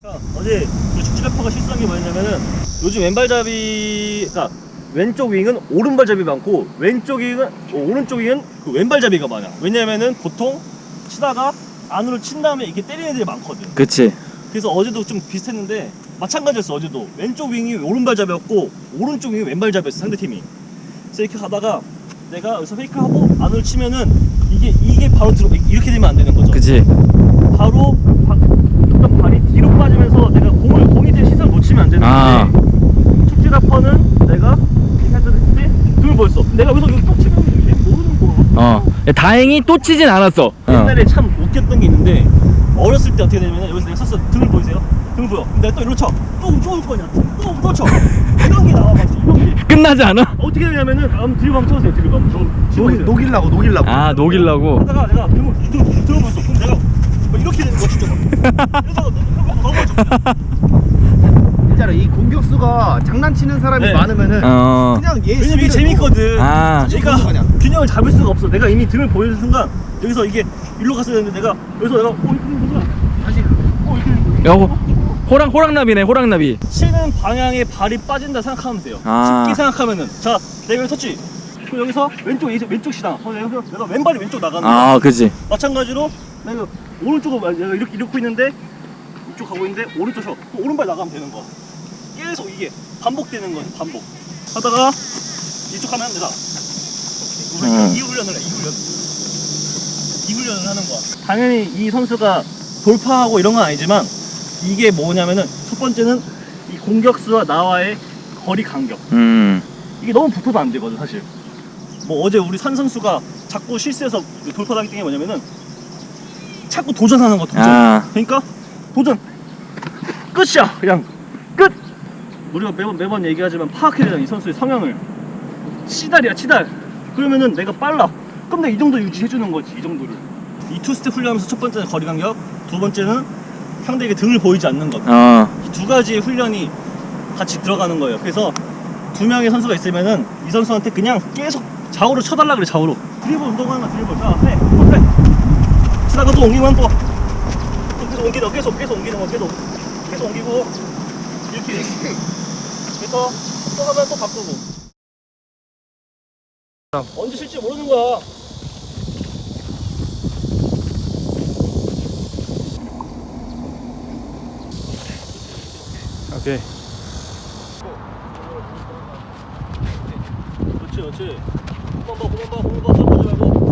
자, 어제 그 축지래퍼가 실수한 게 뭐였냐면은 요즘 왼발잡이 그러니까 왼쪽 윙은 오른발잡이 많고 왼쪽 윙은 어, 오른쪽 윙은 그 왼발잡이가 많아. 왜냐면은 보통 치다가 안으로 친 다음에 이렇게 때리는 애들이 많거든. 그치 그래서 어제도 좀 비슷했는데 마찬가지였어 어제도 왼쪽 윙이 오른발잡이였고 오른쪽 윙이 왼발잡이였어 상대팀이. 그래서 이렇게 가다가 내가 여기서 페이크하고 안으로 치면은 이게 이게 바로 들어 이렇게 되면 안 되는 거죠. 그치 바로 바, 발이 뒤로 빠지면서 내가 공을 공이 된 시선 놓치면 안 아. 되는데 축지라퍼는 내가 이사들 했을 때 등을 보였어. 내가 여기서 여기 또 치면 모르는 거야. 어 다행히 또 치진 않았어 어. 옛날에 참 웃겼던 게 있는데 어렸을 때 어떻게 되냐면 여기서 내가 썼어 등을 보이세요? 등을 보여. 근데 내가 또 이리로 쳐. 또 쏘을 거냐? 또또 쳐. 이런 게 나와 막 이런 게. 끝나지 않아? 어떻게 되냐면은 한번 뒤로 한번 쳐보세요. 뒤로 한번. 저 지금 녹, 녹일라고 녹일라고 아 녹이려고 하다가 내가 등을 등을 등을 보였어. 그럼 내가 막 이렇게 되는 거야 진짜. 이러다가 넘어져. 진짜로 이 공격수가 장난치는 사람이 네. 많으면은 어 그냥 얘 왜냐면 이게 재밌거든. 아. 그러니까 그냥. 균형을 잡을 수가 없어. 내가 이미 등을 보여준 순간 여기서 이게 일로 갔어야 되는데 내가 여기서 내가 어 이렇게 되는 순간 다시 어 이렇게 되는 거야. 야, 호, 호랑 호랑나비네 호랑나비 치는 방향에 발이 빠진다 생각하면 돼요. 아. 쉽게 생각하면은 자 내가 여기 섰지. 그럼 여기서 왼쪽 이제 왼쪽 시당. 어, 내가 내가 왼발이 왼쪽 나가는 거야. 아 그치 마찬가지로 내가 오른쪽으로 내가 이렇게 이렇게 있는데 이쪽 가고 있는데 오른쪽 서 오른발 나가면 되는 거야. 계속 이게 반복되는 거지 반복. 하다가 이쪽 하면 되다. 음. 이 훈련을 해, 이 훈련. 이 훈련을 하는 거야. 당연히 이 선수가 돌파하고 이런 건 아니지만 이게 뭐냐면은 첫 번째는 이 공격수와 나와의 거리 간격. 음 이게 너무 붙어도 안 되거든 사실. 뭐 어제 우리 산 선수가 자꾸 실수해서 그 돌파당했던 게 뭐냐면은 자꾸 도전하는 거 도전. 아. 그러니까 도전 끝이야 그냥 끝. 우리가 매번 매번 얘기하지만 파악해야 되잖아 이 선수의 성향을. 치달이야 치달. 그러면은 내가 빨라. 그럼 내가 이 정도 유지해 주는 거지 이 정도를. 이 투 스텝 훈련하면서 첫 번째는 거리 간격, 두 번째는 상대에게 등을 보이지 않는 것. 어. 이두 가지의 훈련이 같이 들어가는 거예요. 그래서 두 명의 선수가 있으면은 이 선수한테 그냥 계속 좌우로 쳐달라 그래 좌우로. 드리블 운동하는 거 드리블. 자, 해, 해. 치다가 또 옮기면 또, 또 계속 옮기는 거 계속 계속 옮기는 거 계속 계속 옮기고 이렇게 그래서 또 하면 또 바꾸고. 언제 실지 모르는 거야. 오케이 그렇지 그렇지. 本番場本番場